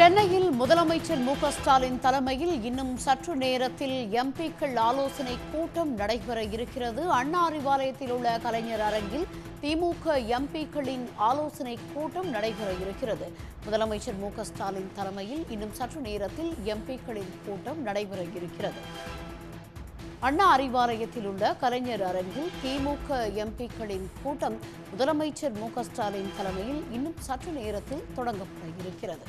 சென்னையில் முதலமைச்சர் மு ஸ்டாலின் தலைமையில் இன்னும் சற்று நேரத்தில் எம்பிக்கள் ஆலோசனை கூட்டம் நடைபெற இருக்கிறது. அண்ணா அறிவாலயத்தில் உள்ள கலைஞர் அரங்கில் திமுக எம்பிக்களின் ஆலோசனை கூட்டம் நடைபெற இருக்கிறது. முதலமைச்சர் மு ஸ்டாலின் தலைமையில் இன்னும் சற்று நேரத்தில் எம்பிக்களின் கூட்டம் நடைபெற இருக்கிறது. அண்ணா அறிவாலயத்தில் உள்ள கலைஞர் அரங்கில் திமுக எம்பிக்களின் கூட்டம் முதலமைச்சர் மு ஸ்டாலின் தலைமையில் இன்னும் சற்று நேரத்தில் தொடங்கப்பட இருக்கிறது.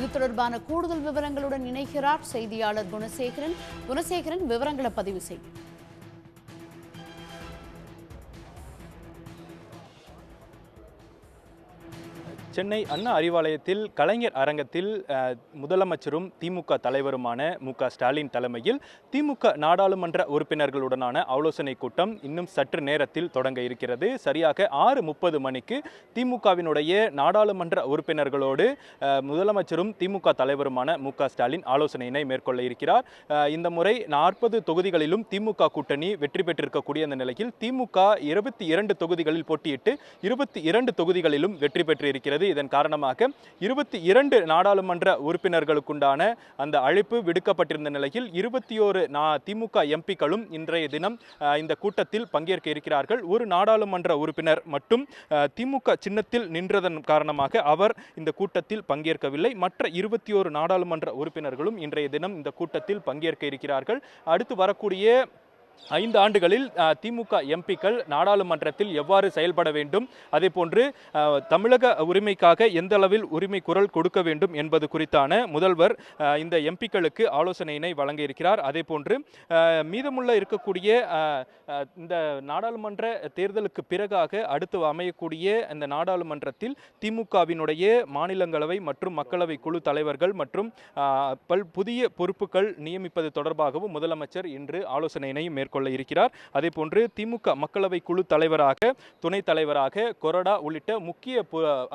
இது தொடர்பான கூடுதல் விவரங்களுடன் இணைகிறார் செய்தியாளர் குணசேகரன். குணசேகரன் விவரங்களை பதிவு செய்யும் சென்னை அண்ணா அறிவாலயத்தில் கலைஞர் அரங்கத்தில் முதலமைச்சரும் திமுக தலைவருமான மு. க. ஸ்டாலின் தலைமையில் திமுக நாடாளுமன்ற உறுப்பினர்களுடனான ஆலோசனை கூட்டம் இன்னும் சற்று நேரத்தில் தொடங்க இருக்கிறது. சரியாக ஆறு முப்பது மணிக்கு திமுகவினுடைய நாடாளுமன்ற உறுப்பினர்களோடு முதலமைச்சரும் திமுக தலைவருமான மு. க. ஸ்டாலின் ஆலோசனையினை மேற்கொள்ள இருக்கிறார். இந்த முறை நாற்பது தொகுதிகளிலும் திமுக கூட்டணி வெற்றி பெற்றிருக்கக்கூடிய அந்த நிலையில் திமுக இருபத்தி இரண்டு தொகுதிகளில் போட்டியிட்டு இருபத்தி இரண்டு தொகுதிகளிலும் வெற்றி பெற்றிருக்கிறது. இதன் காரணமாக இருபத்தி இரண்டு நாடாளுமன்ற உறுப்பினர்களுக்குண்டான அந்த அழைப்பு விடுக்கப்பட்டிருந்த நிலையில் இருபத்தி ஓரு திமுக எம்பிக்களும் இன்றைய தினம் இந்த கூட்டத்தில் பங்கேற்க இருக்கிறார்கள். ஒரு நாடாளுமன்ற உறுப்பினர் மட்டும் திமுக சின்னத்தில் நின்றதன் காரணமாக அவர் இந்த கூட்டத்தில் பங்கேற்கவில்லை. மற்ற இருபத்தி ஓரு நாடாளுமன்ற உறுப்பினர்களும் இன்றைய தினம் இந்த கூட்டத்தில் பங்கேற்க இருக்கிறார்கள். அடுத்து வரக்கூடிய ஐந்து ஆண்டுகளில் திமுக எம்பிக்கள் நாடாளுமன்றத்தில் எவ்வாறு செயல்பட வேண்டும்? அதே போன்று தமிழக உரிமைக்காக எந்த அளவில் உரிமை குரல் கொடுக்க வேண்டும் என்பது குறித்தான முதல்வர் இந்த எம்பிக்களுக்கு ஆலோசனையினை வழங்கியிருக்கிறார். அதே போன்று மீதமுள்ள இருக்கக்கூடிய இந்த நாடாளுமன்ற தேர்தலுக்கு பிறகாக அடுத்து அமையக்கூடிய இந்த நாடாளுமன்றத்தில் திமுகவினுடைய மாநிலங்களவை மற்றும் மக்களவை குழு தலைவர்கள் மற்றும் பல் புதிய பொறுப்புகள் நியமிப்பது தொடர்பாகவும் முதலமைச்சர் இன்று ஆலோசனையினை மேற்கொள்ள இருக்கிறார். அதே போன்று திமுக மக்களவை குழு தலைவராக துணைத் தலைவராக கொரடா உள்ளிட்ட முக்கிய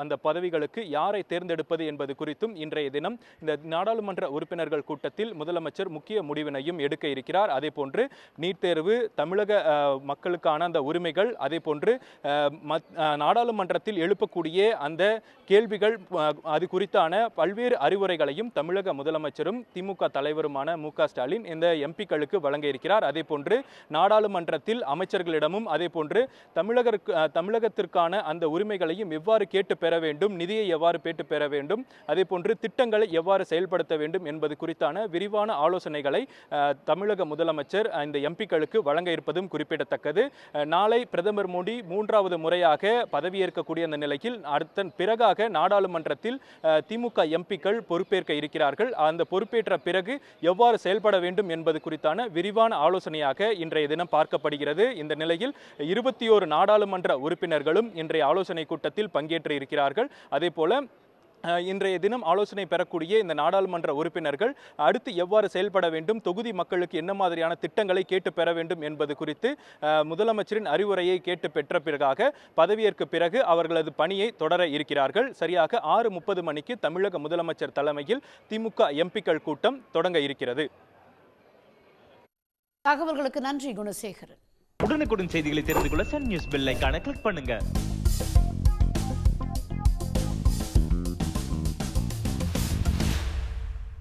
அந்த பதவிகளுக்கு யாரை தேர்ந்தெடுப்பது என்பது குறித்தும் இன்றைய தினம் இந்த நாடாளுமன்ற உறுப்பினர்கள் கூட்டத்தில் முதலமைச்சர் முக்கிய முடிவினையும் எடுக்க இருக்கிறார். அதே போன்று நீட் தேர்வு தமிழக மக்களுக்கான அந்த உரிமைகள் அதே போன்று நாடாளுமன்றத்தில் எழுப்பக்கூடிய அந்த கேள்விகள் அது குறித்தான பல்வேறு அறிவுரைகளையும் தமிழக முதலமைச்சரும் திமுக தலைவருமான மு க ஸ்டாலின் இந்த எம்பிக்களுக்கு வழங்க இருக்கிறார். அதே போன்று நாடாளுமன்றத்தில் அமைச்சர்களிடமும் அதே போன்று தமிழகருக்கு தமிழகத்திற்கான அந்த உரிமைகளையும் எவ்வாறு கேட்டு பெற வேண்டும் நிதியை எவ்வாறு கேட்டு பெற வேண்டும் அதே போன்று திட்டங்களை எவ்வாறு செயல்படுத்த வேண்டும் என்பது குறித்தான விரிவான ஆலோசனைகளை தமிழக முதலமைச்சர் இந்த எம்பிக்களுக்கு வழங்க இருப்பதும் குறிப்பிடத்தக்கது. நாளை பிரதமர் மோடி மூன்றாவது முறையாக பதவியேற்கக்கூடிய அந்த நிலையில் அடுத்த பிறகாக நாடாளுமன்றத்தில் திமுக எம்பிக்கள் பொறுப்பேற்க இருக்கிறார்கள். அந்த பொறுப்பேற்ற பிறகு எவ்வாறு செயல்பட வேண்டும் என்பது குறித்தான விரிவான ஆலோசனையாக இன்றைய தினம் பார்க்கப்படுகிறது. இந்த நிலையில் இருபத்தி ஓரு நாடாளுமன்ற உறுப்பினர்களும் இன்றைய ஆலோசனை கூட்டத்தில் பங்கேற்று இருக்கிறார்கள். அதே போல இன்றைய தினம் ஆலோசனை பெறக்கூடிய இந்த நாடாளுமன்ற உறுப்பினர்கள் அடுத்து எவ்வாறு செயல்பட வேண்டும் தொகுதி மக்களுக்கு என்ன மாதிரியான திட்டங்களை கேட்டு பெற வேண்டும் என்பது குறித்து முதலமைச்சரின் அறிவுரையை கேட்டு பெற்ற பிறகாக பதவியேற்க பிறகு அவர்களது பணியை தொடர இருக்கிறார்கள். சரியாக ஆறு முப்பது மணிக்கு தமிழக முதலமைச்சர் தலைமையில் திமுக எம்பிக்கள் கூட்டம் தொடங்க இருக்கிறது. தகவல்களுக்கு நன்றி குணசேகரன். உடனுக்குடன் செய்திகளை தெரிந்து கொள்ள சன் நியூஸ் பெல் கிளிக் பண்ணுங்க.